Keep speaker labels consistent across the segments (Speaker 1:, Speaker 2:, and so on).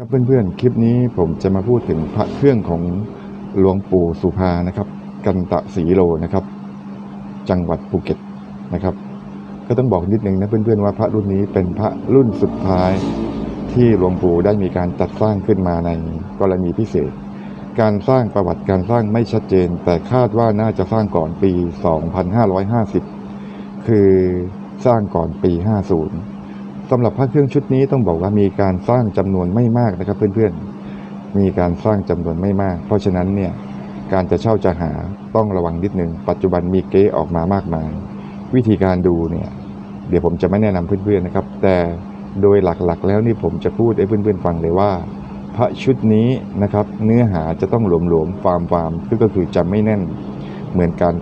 Speaker 1: ครับเพื่อนๆ คลิปนี้ผมจะมาพูดถึงพระเครื่องของหลวงปู่สุภานะครับ กันตะศีโลนะครับ จังหวัดภูเก็ตนะครับ ก็ต้องบอกนิดนึงนะเพื่อนๆว่าพระรุ่นนี้เป็นพระรุ่นสุดท้ายที่หลวงปู่ได้มีการจัดสร้างขึ้นมาในกรณีพิเศษ การสร้างประวัติการสร้างไม่ชัดเจน แต่คาดว่าน่าจะสร้างก่อนปี 2550 คือสร้างก่อนปี 50 สำหรับพระเครื่องชุดนี้ต้องบอกว่ามีการสร้างจำนวนไม่มากนะครับ เพื่อนๆ มีการสร้างจำนวนไม่มาก เพราะฉะนั้นเนี่ยการจะเช่าจะหาต้องระวังนิดนึง ปัจจุบันมีเก๊ออกมามากมาย วิธีการดูเนี่ยเดี๋ยวผมจะไม่แนะนำเพื่อนๆนะครับ แต่โดยหลักๆ แล้วนี่ผมจะพูดให้เพื่อนๆฟังเลยว่า พระชุดนี้นะครับเนื้อหาจะต้องหลวมๆฟาร์มฟาร์มซึ่งก็คือจะไม่แน่นเหมือนการ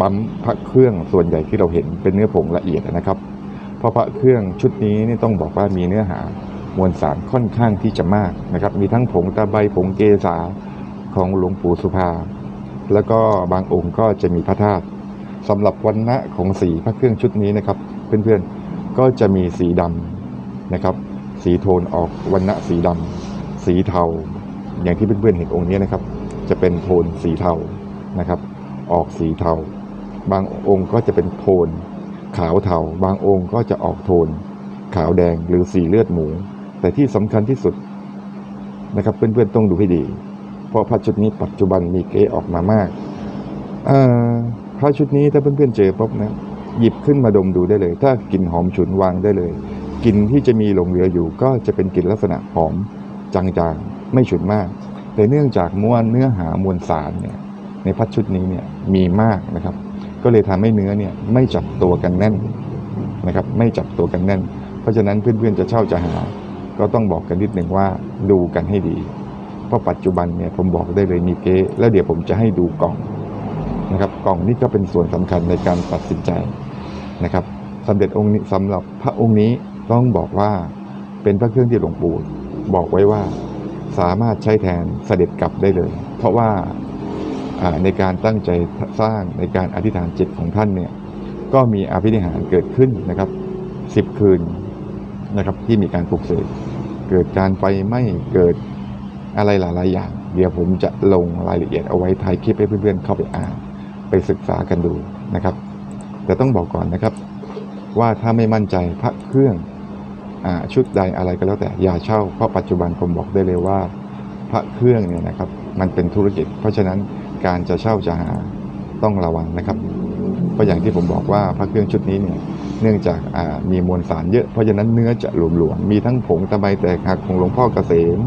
Speaker 1: ปั๊มพระเครื่องส่วนใหญ่ที่เราเห็นเป็นเนื้อผงละเอียดนะครับ เพราะพระเครื่องชุดนี้นี่ต้องบอกว่ามีเนื้อหามวลสารค่อนข้างที่จะมากนะครับ มีทั้งผงตะไบผงเกษาของหลวงปู่สุภา แล้วก็บางองค์ก็จะมีพระธาตุสำหรับวันณะของสีพระเครื่องชุดนี้นะครับ เพื่อนๆก็จะมีสีดำนะครับ สีโทนออกวันณะสีดำสีเทา อย่างที่เพื่อนๆเห็นองค์นี้นะครับ จะเป็นโทนสีเทานะครับ ออกสีเทา บางองค์ก็จะเป็นโทน ขาวเทาบางองค์ก็จะออกโทน ขาวแดงหรือสีเลือดหมู แต่ที่สำคัญที่สุดนะครับเพื่อนๆต้องดูให้ดี เพราะพระชุดนี้ปัจจุบันมีเก๊ออกมามากพระชุดนี้ถ้าเพื่อนๆเจอปุ๊บนะหยิบขึ้นมาดมดูได้เลย ถ้ากลิ่นหอมฉุนวางได้เลยกลิ่นที่จะมีหลงเหลืออยู่ก็จะเป็นกลิ่นลักษณะหอมจางๆไม่ฉุนมาก แต่เนื่องจากมวลเนื้อหามวลสารเนี่ยในพระชุดนี้เนี่ยมีมากนะครับ ก็เลยทำให้เนื้อเนี่ยไม่จับตัวกันแน่นนะครับไม่จับตัวกันแน่น เพราะฉะนั้นเพื่อนๆจะเช่าจะหา ก็ต้องบอกกันนิดหนึ่งว่าดูกันให้ดี เพราะปัจจุบันเนี่ยผมบอกได้เลยมีเก๊แล้วเดี๋ยวผมจะให้ดูกล่องนะครับกล่องนี้ก็เป็นส่วนสำคัญในการตัดสินใจนะครับสำเร็จองค์นี้สำหรับพระองค์นี้ต้องบอกว่าเป็นพระเครื่องที่หลวงปู่บอกไว้ว่าสามารถใช้แทนเสด็จกลับได้เลย เพราะว่า ในการตั้งใจสร้างในการอธิษฐานจิตของท่านเนี่ยก็มีอภินิหารเกิดขึ้นนะครับสิบคืนนะครับที่มีการปลุกเสกเกิดการไฟไหม้เกิดอะไรหลายๆอย่าง เดี๋ยวผมจะลงรายละเอียดเอาไว้ท้ายคลิปให้เพื่อนๆเข้าไปอ่าน ไปศึกษากันดูนะครับ แต่ต้องบอกก่อนนะครับ ว่าถ้าไม่มั่นใจพระเครื่องอชุดใดอะไรก็แล้วแต่อย่าเช่าเพราะปัจจุบันผมบอกได้เลยว่า พระเครื่องเนี่ยนะครับ มันเป็นธุรกิจ เพราะฉะนั้น การจะเช่าจะหาต้องระวังนะครับ เพราะอย่างที่ผมบอกว่าพระเครื่องชุดนี้เนี่ยเนื่องจากมีมวลสารเยอะเพราะฉะนั้นเนื้อจะหลวมๆมีทั้งผงตะไบแตกหักของหลวงพ่อเกษม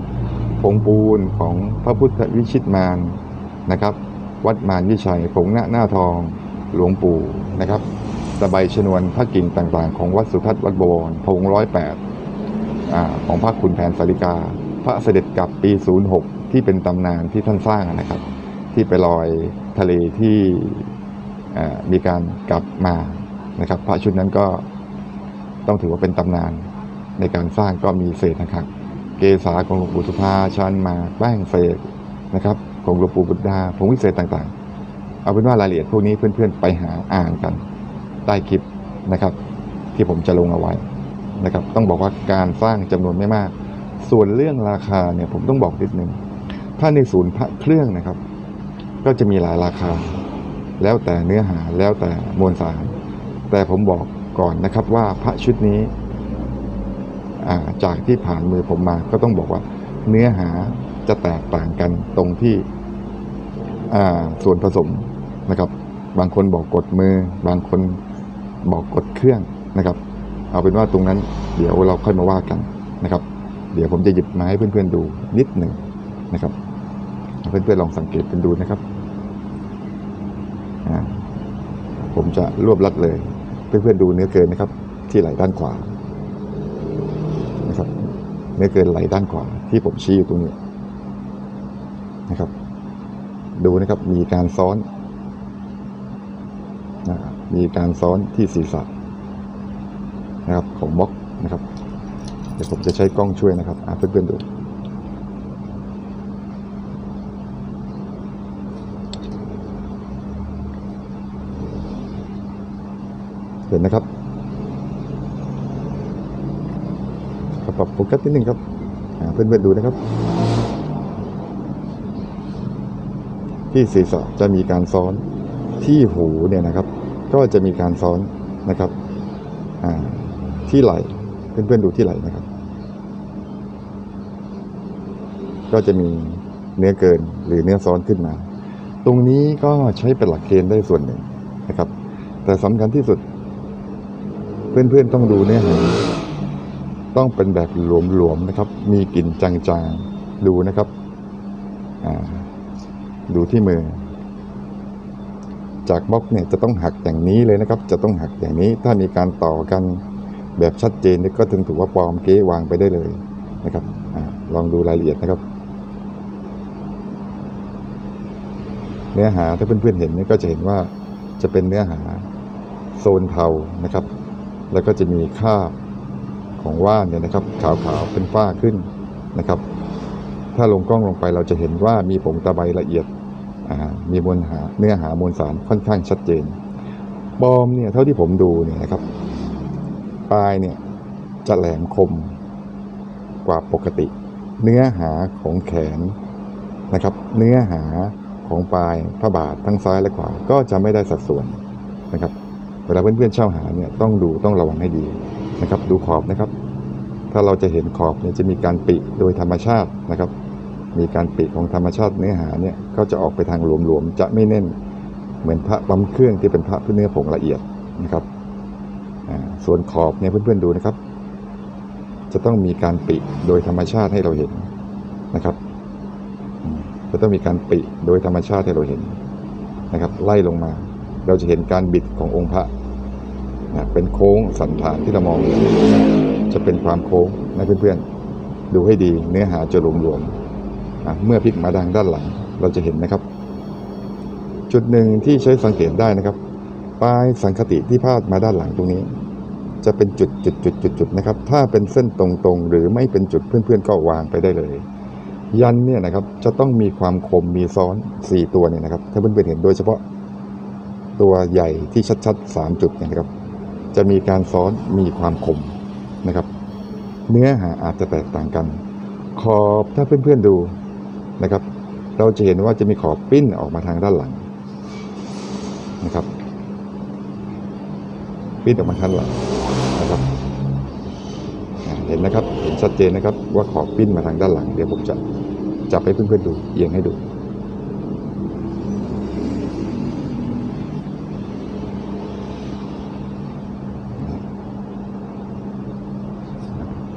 Speaker 1: ผงปูนของพระพุทธวิชิตมารนะครับ วัดมารวิชัยผงหน้าหน้าทองหลวงปู่นะครับตะไบชนวนพระกิ่งต่างๆ ของวัดสุทัศน์วัดบวรผงร้อยแปดของพระคุณแผนสาริกา พระเสด็จกลับปี 06 ที่เป็นตำนานที่ท่านสร้างนะครับ ที่ไปลอยทะเลที่มีการกลับมานะครับพระชุดนั้นก็ต้องถือว่าเป็นตำนานในการสร้างก็มีเศษนะครับ เกษาของหลวงปู่สุภาชันมาแป้งเศษนะครับของหลวงปู่บุตรดาผงวิเศษต่างๆ เอาเป็นว่ารายละเอียดพวกนี้เพื่อนๆไปหาอ่านกันใต้คลิปนะครับ ที่ผมจะลงเอาไว้นะครับ ต้องบอกว่าการสร้างจำนวนไม่มาก ส่วนเรื่องราคาเนี่ยผมต้องบอกนิดนึงถ้าในศูนย์พระเครื่องนะครับ ก็จะมีหลายราคา แล้วแต่เนื้อหาแล้วแต่มวลสาร แต่ผมบอกก่อนนะครับว่าพระชุดนี้จากที่ผ่านมือผมมาก็ต้องบอกว่าเนื้อหาจะแตกต่างกันตรงที่ส่วนผสมนะครับ บางคนบอกกดมือ บางคนบอกกดเครื่องนะครับ เอาเป็นว่าตรงนั้นเดี๋ยวเราค่อยมาว่ากันนะครับ เดี๋ยวผมจะหยิบมาให้เพื่อนๆดูนิดหนึ่งนะครับ เพื่อนๆลองสังเกตกันดูนะครับ ผมจะรวบลัดเลย เพื่อนๆดูเนื้อเกินนะครับ ที่ไหลด้านขวานะครับ เนื้อเกินไหลด้านขวาที่ผมชี้อยู่ตรงนี้นะครับ ดูนะครับมีการซ้อนนะมีการซ้อนที่ศีรษะนะครับของบล็อกนะครับเดี๋ยวผมจะใช้กล้องช่วยนะครับเพื่อนๆดู เห็นนะครับปรับโฟกัสนิดนึงครับเพื่อนๆดูนะครับ ที่ศีรษะจะมีการซ้อนที่หูเนี่ยนะครับ ก็จะมีการซ้อนนะครับที่ไหล่เพื่อนๆดูที่ไหล่นะครับ ก็จะมีเนื้อเกินหรือเนื้อซ้อนขึ้นมา ตรงนี้ก็ใช้เป็นหลักเกณฑ์ได้ส่วนหนึ่งนะครับ แต่สำคัญที่สุด เพื่อนๆต้องดูเนื้อหาต้องเป็นแบบหลวมๆนะครับ มีกลิ่นจางๆ ดูนะครับ ดูที่มือ จากบล็อกเนี่ยจะต้องหักอย่างนี้เลยนะครับ จะต้องหักอย่างนี้ ถ้ามีการต่อกันแบบชัดเจนนี่ก็ถึงถือว่าปลอมเก๊วางไปได้เลยนะครับอลองดูรายละเอียดนะครับ เนื้อหาถ้าเพื่อนๆเห็นนี่ก็จะเห็นว่าจะเป็นเนื้อหาโซนเทานะครับ แล้วก็จะมีคราบของว่านเนี่ยนะครับขาวๆเป็นฝ้าขึ้นนะครับ ถ้าลงกล้องลงไปเราจะเห็นว่ามีผงตะไบละเอียดมีมวลหาเนื้อหามวลสารค่อนข้างชัดเจนปลอมเนี่ยเท่าที่ผมดูเนี่ยนะครับปลายเนี่ยจะแหลมคมกว่าปกติ เนื้อหาของแขนนะครับ เนื้อหาของปลายพระบาททั้งซ้ายและขวาก็จะไม่ได้สัดส่วนนะครับ วลาเพื่อนๆเช่าหาเนี่ยต้องดูต้องระวังให้ดีนะครับ ดูขอบนะครับ ถ้าเราจะเห็นขอบเนี่ยจะมีการปิโดยธรรมชาตินะครับ มีการปิของธรรมชาติเนื้อหาเนี่ยก็จะออกไปทางหลวมๆจะไม่แน่นเหมือนพระปั๊มเครื่องที่เป็นพระเนื้อผงละเอียดนะครับส่วนขอบเนี่ยเพื่อนๆดูนะครับ จะต้องมีการปิโดยธรรมชาติให้เราเห็นนะครับจะต้องมีการปิโดยธรรมชาติให้เราเห็นนะครับ ไล่ลงมา เราจะเห็นการบิดขององค์พระ นะเป็นโค้งสันฐานที่เรามองเห็นจะเป็นความโค้งนะเพื่อนๆ ดูให้ดีเนื้อหาจะรวมๆอะเมื่อพลิกมาทางด้านหลังเราจะเห็นนะครับ จุดหนึ่งที่ใช้สังเกตได้นะครับปลายสังคติที่พาดมาด้านหลังตรงนี้ จะเป็นจุดจุดจุดจุดจุดนะครับ ถ้าเป็นเส้นตรงๆ หรือไม่เป็นจุดเพื่อนๆ ก็วางไปได้เลย ยันเนี่ยนะครับจะต้องมีความคมมีซ้อนสี่ตัวเนี่ยนะครับ ถ้าเพื่อนๆเห็นโดยเฉพาะตัวใหญ่ที่ชัดๆสามจุดนะครับ จะมีการซ้อนมีความคมนะครับ เนื้อหาอาจจะแตกต่างกัน ขอบถ้าเพื่อนๆดูนะครับ เราจะเห็นว่าจะมีขอบปิ้นออกมาทางด้านหลังนะครับ ปิ้นออกมาทางหลังนะครับเห็นนะครับ เห็นชัดเจนนะครับว่าขอบปิ้นมาทางด้านหลัง เดี๋ยวผมจะจับให้เพื่อนๆดูเอียงให้ดู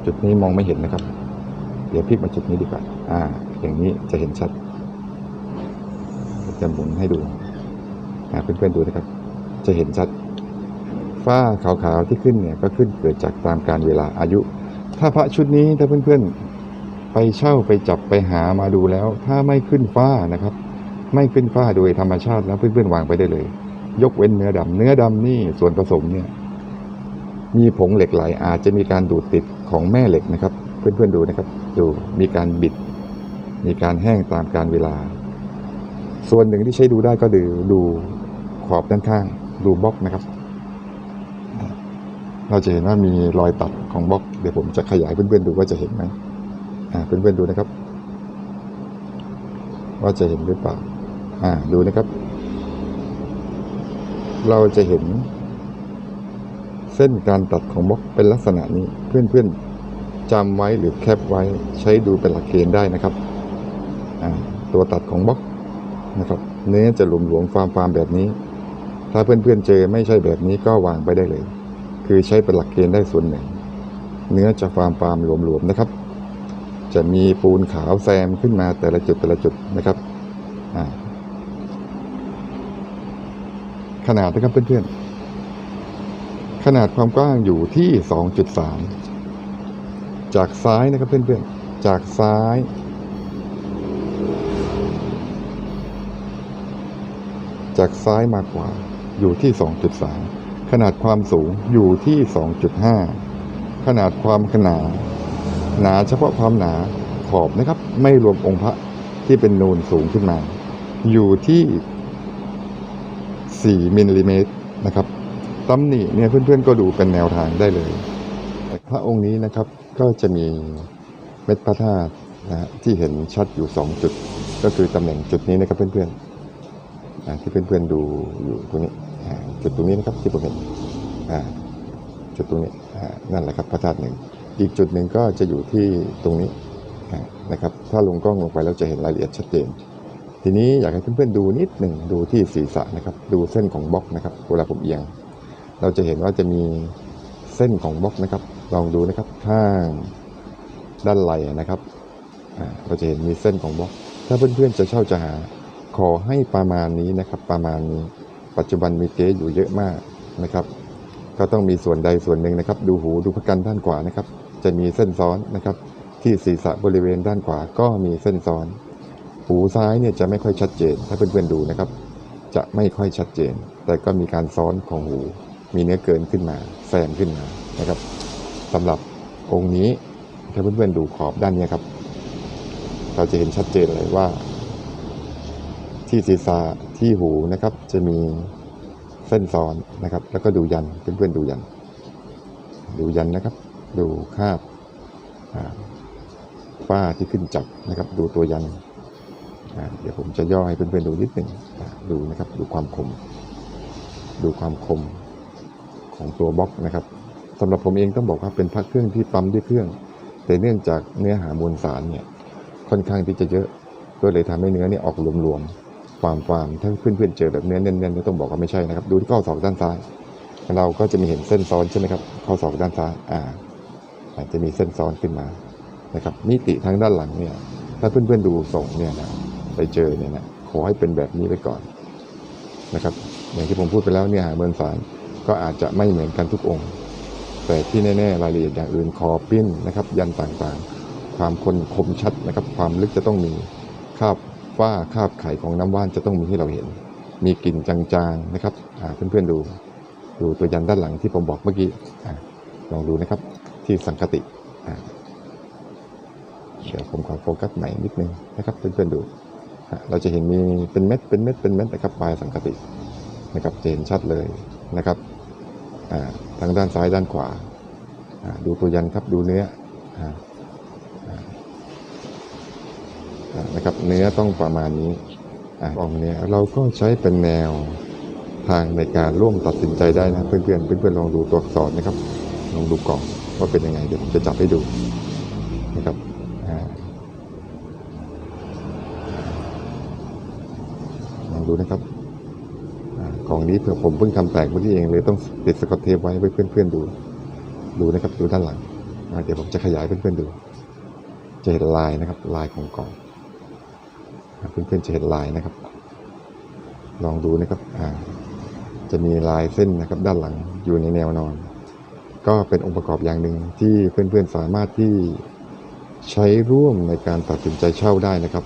Speaker 1: จุดนี้มองไม่เห็นนะครับ เดี๋ยวพลิกมาจุดนี้ดีกว่า อ่า อย่างนี้จะเห็นชัดจะหมุนให้ดูเพื่อนๆดูนะครับ จะเห็นชัด ฝ้าขาวๆที่ขึ้นเนี่ยก็ขึ้นเกิดจากตามการเวลาอายุ ถ้าพระชุดนี้ถ้าเพื่อนๆ ไปเช่าไปจับไปหามาดูแล้ว ถ้าไม่ขึ้นฝ้านะครับ ไม่ขึ้นฝ้าโดยธรรมชาติแล้วเพื่อนๆวางไปได้เลย ยกเว้นเนื้อดำเนื้อดำนี่ส่วนผสมเนี่ย มีผงเหล็กไหลอาจจะมีการดูดติดของแม่เหล็กนะครับ เพื่อนๆดูนะครับ ดูมีการบิด มีการแห้งตามการเวลา ส่วนหนึ่งที่ใช้ดูได้ก็ดูดูขอบด้านข้าง ดูบล็อกนะครับ เราจะเห็นว่ามีรอยตัดของบล็อกเดี๋ยวผมจะขยายเพื่อนๆดูว่าจะเห็นไหมเพื่อนๆดูนะครับ ว่าจะเห็นหรือเปล่า อ่าดูนะครับ เราจะเห็น เส้นการตัดของบล็อกเป็นลักษณะนี้เพื่อนๆจำไว้หรือแคปไว้ใช้ดูเป็นหลักเกณฑ์ได้นะครับ ตัวตัดของบล็อกนะครับ เนื้อจะหลวมๆฟาร์มๆแบบนี้ ถ้าเพื่อนๆเจอไม่ใช่แบบนี้ก็วางไปได้เลย คือใช้เป็นหลักเกณฑ์ได้ส่วนหนึ่ง เนื้อจะฟาร์มฟาร์มๆหลวมๆนะครับ จะมีปูนขาวแซมขึ้นมาแต่ละจุดแต่ละจุดนะครับขนาดนะครับเพื่อนๆ ขนาดความกว้างอยู่ที่ 2.3 จากซ้ายนะครับเพื่อนๆ จากซ้าย จากซ้ายมากกว่าอยู่ที่ 2.3 ขนาดความสูงอยู่ที่ 2.5 ขนาดความขนาดหนาเฉพาะความหนาขอบนะครับ ไม่รวมองค์พระที่เป็นนูนสูงขึ้นมา อยู่ที่ 4มิลลิเมตรนะครับ ตำหนิเนี่ยเพื่อนๆก็ดูเป็นแนวทางได้เลยแต่พระองค์นี้นะครับก็จะมีเม็ดพระธาตุนะฮะที่เห็นชัดอยู่สองจุด ก็คือตำแหน่งจุดนี้นะครับเพื่อนๆอ่าที่เพื่อนๆดูอยู่ตรงนี้จุดตรงนี้นะครับที่ผมเห็นอ่าจุดตรงนี้นั่นแหละครับพระธาตุหนึ่งอีกจุดหนึ่งก็จะอยู่ที่ตรงนี้นะครับถ้าลงกล้องลงไปแล้วจะเห็นรายละเอียดชัดเจน ทีนี้อยากให้เพื่อนๆดูนิดหนึ่งดูที่ศีรษะนะครับ ดูเส้นของบล็อกนะครับเวลาผมเอียง เราจะเห็นว่าจะมีเส้นของบล็อกนะครับ ลองดูนะครับข้างด้านไหล่นะครับเราจะเห็นมีเส้นของบล็อก ถ้าเพื่อนๆจะเช่าจะหา ขอให้ประมาณนี้นะครับ ประมาณนี้ ปัจจุบันมีเก๊อยู่เยอะมากนะครับ ก็ต้องมีส่วนใดส่วนหนึ่งนะครับ ดูหูดูพกันด้านขวานะครับ จะมีเส้นซ้อนนะครับ ที่ศีรษะบริเวณด้านขวาก็มีเส้นซ้อน หูซ้ายเนี่ยจะไม่ค่อยชัดเจน ถ้าเพื่อนๆดูนะครับ จะไม่ค่อยชัดเจน แต่ก็มีการซ้อนของหู มีเนื้อเกินขึ้นมาแซมขึ้นมานะครับสำหรับองค์นี้ถ้าเพื่อนๆดูขอบด้านนี้ครับ เราจะเห็นชัดเจนเลยว่า ที่ศีรษะที่หูนะครับ จะมีเส้นซ้อนนะครับ แล้วก็ดูยันเพื่อนๆดูยัน ดูยันนะครับ ดูคาบฝ้าที่ขึ้นจับนะครับ ดูตัวยันเดี๋ยวผมจะย่อให้เพื่อนๆดูนิดหนึ่งดูนะครับ ดูความคม ดูความคม ของตัวบล็อกนะครับสำหรับผมเองต้องบอกว่าเป็นพระเครื่องที่ปั๊มด้วยเครื่อง แต่เนื่องจากเนื้อหามวลสารเนี่ยค่อนข้างที่จะเยอะก็เลยทำให้เนื้อเนี่ยออกรวมๆฟาร์มฟามถ้าเพื่อนๆเจอแบบเนื้อแน่นๆก็ต้องบอกว่าไม่ใช่นะครับ ดูที่ข้อศอกด้านซ้าย เราก็จะมีเห็นเส้นซ้อนใช่ไหมครับข้อศอกด้านซ้ายอ่าจะมีเส้นซ้อนขึ้นมานะครับนิติทางด้านหลังเนี่ยถ้าเพื่อนๆดูส่งเนี่ยนะไปเจอเนี่ยนะขอให้เป็นแบบนี้ไปก่อนนะครับอย่างที่ผมพูดไปแล้วเนี่ยหาเมืองสาร ก็อาจจะไม่เหมือนกันทุกองค์ แต่ที่แน่ๆรายละเอียดอย่างอื่นคอปิ้นนะครับ ยันต่างๆ ความคมคมชัดนะครับ ความลึกจะต้องมีคาบฝ้าคาบไข่ของน้ำว่านจะต้องมีให้เราเห็น มีกลิ่นจางๆนะครับเพื่อนๆดูดูตัวยันด้านหลังที่ผมบอกเมื่อกี้อลองดูนะครับที่สังคติเดี๋ยวผมขอโฟกัสใหม่นิดนึงนะครับเพื่อนๆดู เราจะเห็นมีเป็นเม็ดเป็นเม็ดเป็นเม็ดนะครับปลายสังคตินะครับจะเห็นชัดเลยนะครับ ทางด้านซ้ายด้านขวา ดูตัวยันครับดูเนื้อนะครับเนื้อต้องประมาณนี้อ่ออกเนี้ยเราก็ใช้เป็นแนวทางในการร่วมตัดสินใจได้นะเพื่อนๆเพื่อนลองดูตัวอักษรนะครับลองดูกล่องว่าเป็นยังไงเดี๋ยวผมจะจับให้ดูนะครับลองดูนะครับ อากล่องนี้เผื่อผมเพิ่งทำแตกเมื่อกี้เองเลยต้องติดสกอตเทปไว้ให้เพื่อนๆดู ดูนะครับดูด้านหลังเดี๋ยวผมจะขยายเพื่อนๆดู จะเห็นลายนะครับ ลายของกล่องอ่าเพื่อนๆจะเห็นลายนะครับ ลองดูนะครับอ่าจะมีลายเส้นนะครับ ด้านหลังอยู่ในแนวนอน ก็เป็นองค์ประกอบอย่างหนึ่งที่เพื่อนๆสามารถที่ใช้ร่วมในการตัดสินใจเช่าได้นะครับ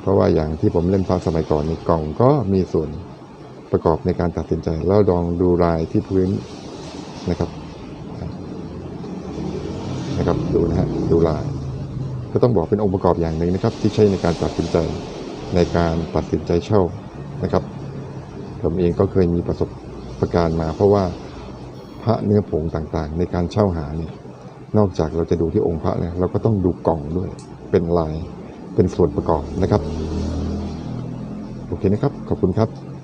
Speaker 1: เพราะว่าอย่างที่ผมเล่นพระสมัยก่อนในกล่องก็มีส่วน ประกอบในการตัดสินใจ แล้วลองดูลายที่พื้นนะครับนะครับดูนะฮะดูลาย ก็ต้องบอกเป็นองค์ประกอบอย่างหนึ่งนะครับ ที่ใช้ในการตัดสินใจในการตัดสินใจเช่านะครับ ผมเองก็เคยมีประสบประการมา เพราะว่าพระเนื้อผงต่างๆ ในการเช่าหาเนี่ยนอกจากเราจะดูที่องค์พระเนี่ยเราก็ต้องดูกล่องด้วยเป็นลายเป็นส่วนประกอบนะครับ โอเคนะครับ ขอบคุณครับ